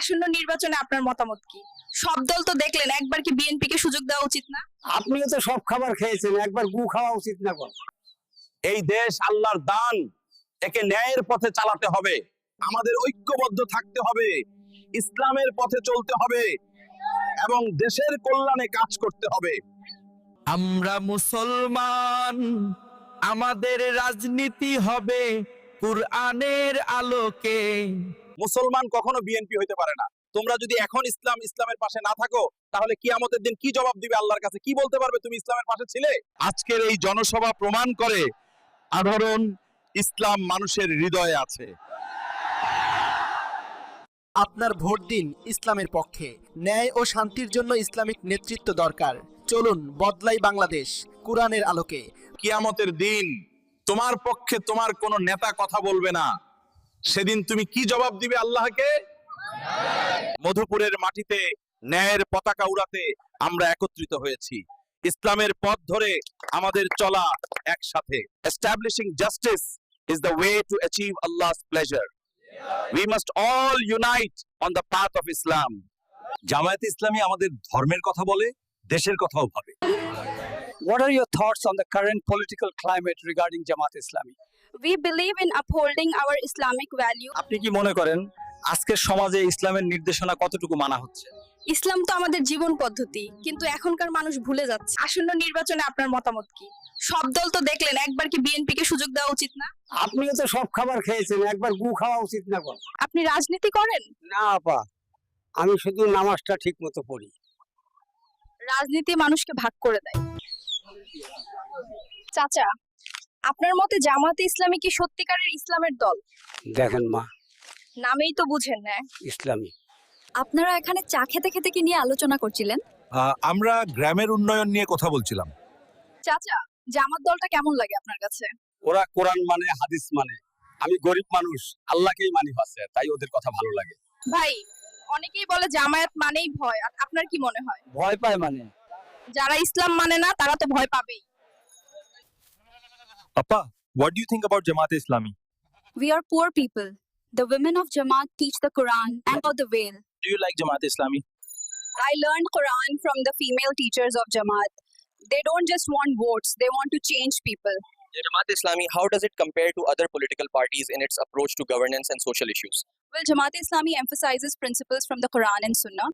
আসন্ন নির্বাচনে আপনার মতামত কি? সব দল তো দেখলেন একবার কি বিএনপি কে সুযোগ দেওয়া উচিত না? আপনিও তো সব খাবার খেয়েছেন একবার গু খাওয়া উচিত না কোন? এই দেশ আল্লাহর দান একে ন্যায়ের পথে চালাতে হবে আমাদের ঐক্যবদ্ধ থাকতে হবে ইসলামের পথে চলতে হবে এবং দেশের কল্যাণে কাজ করতে হবে। আমরা মুসলমান আমাদের রাজনীতি হবে কুরআনের আলোকে। মুসলমান কখনো বিএনপি হইতে পারে না। তোমরা যদি এখন ইসলাম ইসলামের পাশে না থাকো তাহলে কিয়ামতের দিন কি জবাব দিবে আল্লাহর কাছে? কি বলতে পারবে তুমি ইসলামের পাশে ছিলে? আজকের এই জনসভা প্রমাণ করে আধরণ ইসলাম মানুষের হৃদয়ে আছে। আপনার ভোট দিন ইসলামের পক্ষে। ন্যায় ও শান্তির জন্য ইসলামিক নেতৃত্ব দরকার। চলুন বদলাই বাংলাদেশ কোরআনের আলোকে। কিয়ামতের দিন তোমার পক্ষে তোমার কোনো নেতা কথা বলবে না। সেদিন তুমি কি জবাব দিবে আল্লাহকে? মধুপুরের মাটিতে ন্যায়ের পতাকা উড়াতে আমরা একত্রিত হয়েছি। ইসলামের পথ ধরে আমাদের চলা একসাথে। Establishing Allah's pleasure we must all unite on the path of Islam Jamaat Islami আমাদের ধর্মের কথা বলে, দেশের কথাও ভাবে। What are your thoughts on the current political climate regarding Jamaat Islami? We believe in upholding our Islamic value. আপনি কি মনে করেন আজকের সমাজে ইসলামের নির্দেশনা কতটুকু মানা হচ্ছে? ইসলাম তো আমাদের জীবন পদ্ধতি কিন্তু এখনকার মানুষ ভুলে যাচ্ছে। আসন্ন নির্বাচনে আপনার মতামত কি? সব দল তো দেখলেন একবার কি বিএনপি কে সুযোগ দেওয়া উচিত না? আপনিও তো সব খাবার খেয়েছেন একবার গু খাওয়া উচিত না কোন? আপনি রাজনীতি করেন? না আপা। আমি শুধু নামাজটা ঠিক মতো পড়ি। রাজনীতি মানুষকে ভাগ করে দেয়। চাচা আপনার মতে জামাতে ইসলামী কি সত্যিকারের ইসলামের দল? দেখেন মা। নামেই তো বুঝেন না। ইসলামী। আপনারা এখানে চা খেতে খেতে কি নিয়ে আলোচনা করছিলেন? আমরা গ্রামের উন্নয়ন নিয়ে কথা বলছিলাম। চাচা জামাত দলটা কেমন লাগে আপনার কাছে? ওরা কোরআন মানে হাদিস মানে। আমি গরিব মানুষ আল্লাহকেই মানি আছে তাই ওদের কথা ভালো লাগে। ভাই অনেকেই বলে জামায়াত মানেই ভয় আর আপনার কি মনে হয়? ভয় পায় মানে। যারা ইসলাম মানে না তারা তো ভয় পাবেই। Appa, what do you think about Jamaat Islami? We are poor people. The women of Jamaat teach the Quran and about the veil. Do you like Jamaat Islami? I learned Quran from the female teachers of Jamaat. They don't just want votes, they want to change people. Jamaat Islami, how does it compare to other political parties in its approach to governance and social issues? Well, Jamaat Islami emphasizes principles from the Quran and Sunnah.